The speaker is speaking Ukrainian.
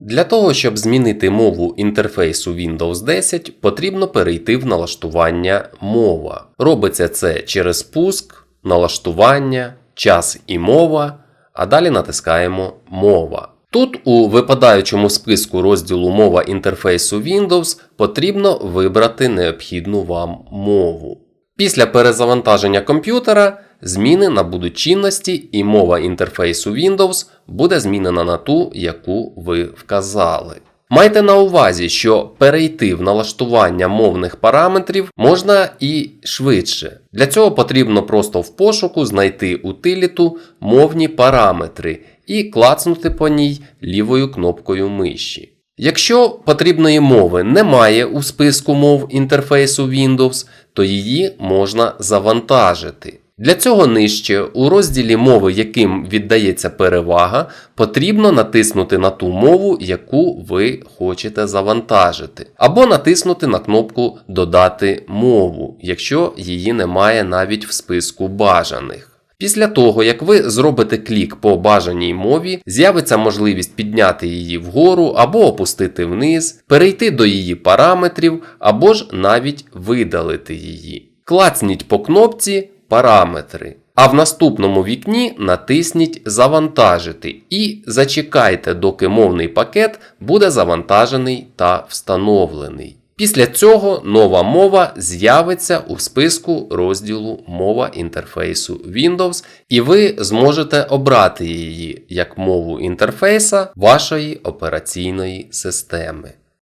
Для того, щоб змінити мову інтерфейсу Windows 10, потрібно перейти в налаштування мова. Робиться це через пуск, налаштування, час і мова, а далі натискаємо Мова. Тут у випадаючому списку розділу Мова інтерфейсу Windows потрібно вибрати необхідну вам мову. Після перезавантаження комп'ютера зміни набудуть чинності і мова інтерфейсу Windows буде змінена на ту, яку ви вказали. Майте на увазі, що перейти в налаштування мовних параметрів можна і швидше. Для цього потрібно просто в пошуку знайти утиліту мовні параметри і клацнути по ній лівою кнопкою миші. Якщо потрібної мови немає у списку мов інтерфейсу Windows, то її можна завантажити. Для цього нижче у розділі мови, яким віддається перевага, потрібно натиснути на ту мову, яку ви хочете завантажити, або натиснути на кнопку Додати мову, якщо її немає навіть в списку бажаних. Після того, як ви зробите клік по бажаній мові, з'явиться можливість підняти її вгору або опустити вниз, перейти до її параметрів, або ж навіть видалити її. Клацніть по кнопці Параметри. А в наступному вікні натисніть Завантажити і зачекайте, доки мовний пакет буде завантажений та встановлений. Після цього нова мова з'явиться у списку розділу Мова інтерфейсу Windows, і ви зможете обрати її як мову інтерфейса вашої операційної системи.